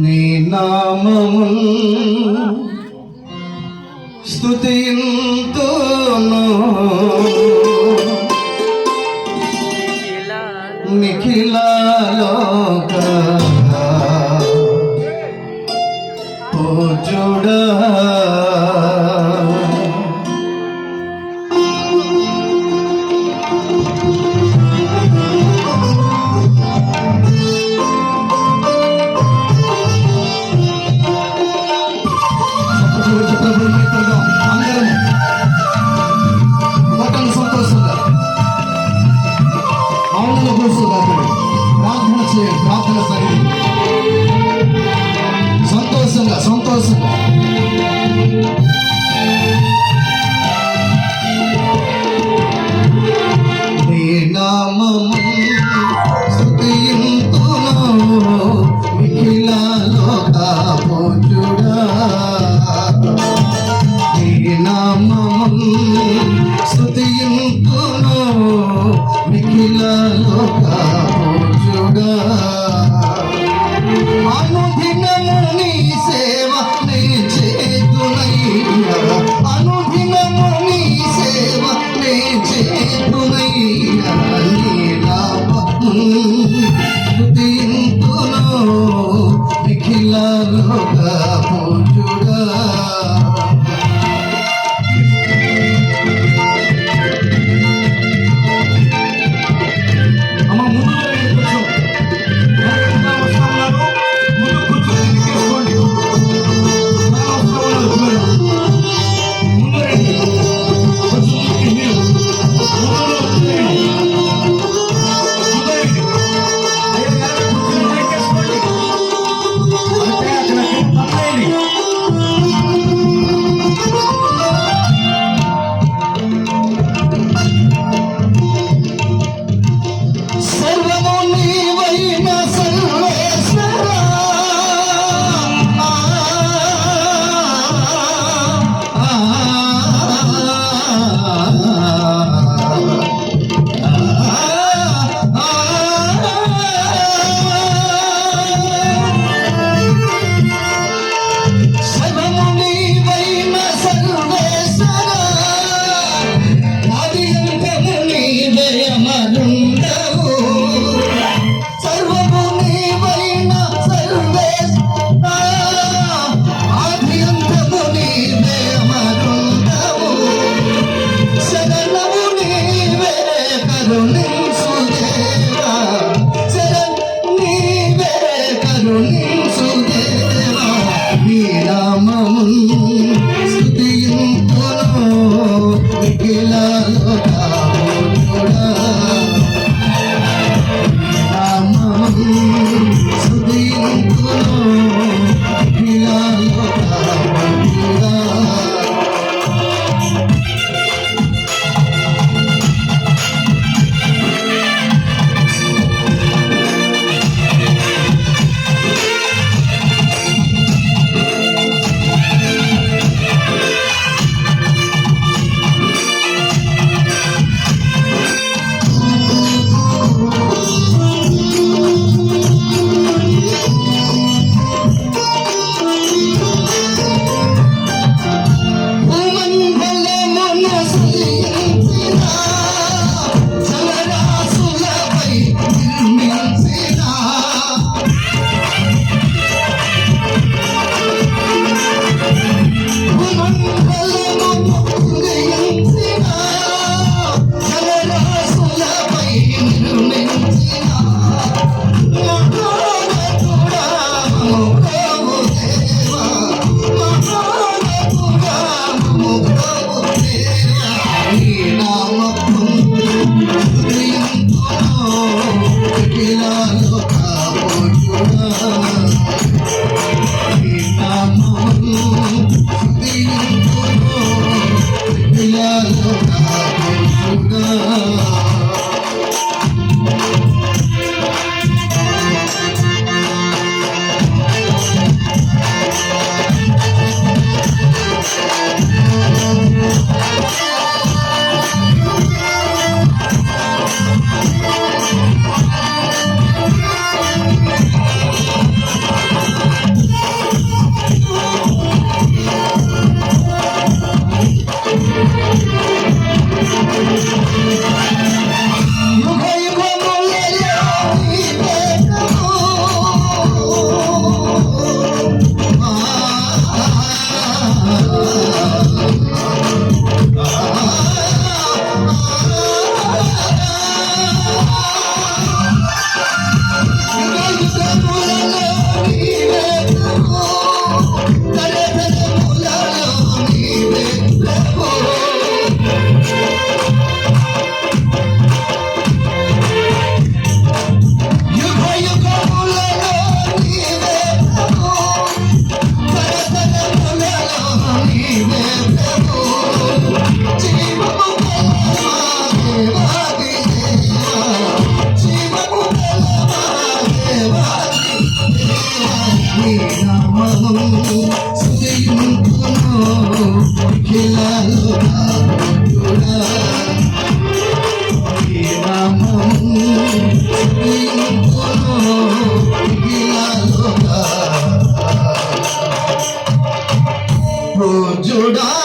నీ నామము স্তুতিন তো নিখিলালো సంతోషపడండి ప్రార్థన చేయండి ప్రార్థన సరైన సంతోషంగా సంతోషంగా. స్తుతియుతో Pila, Pila, Pila, জোড়া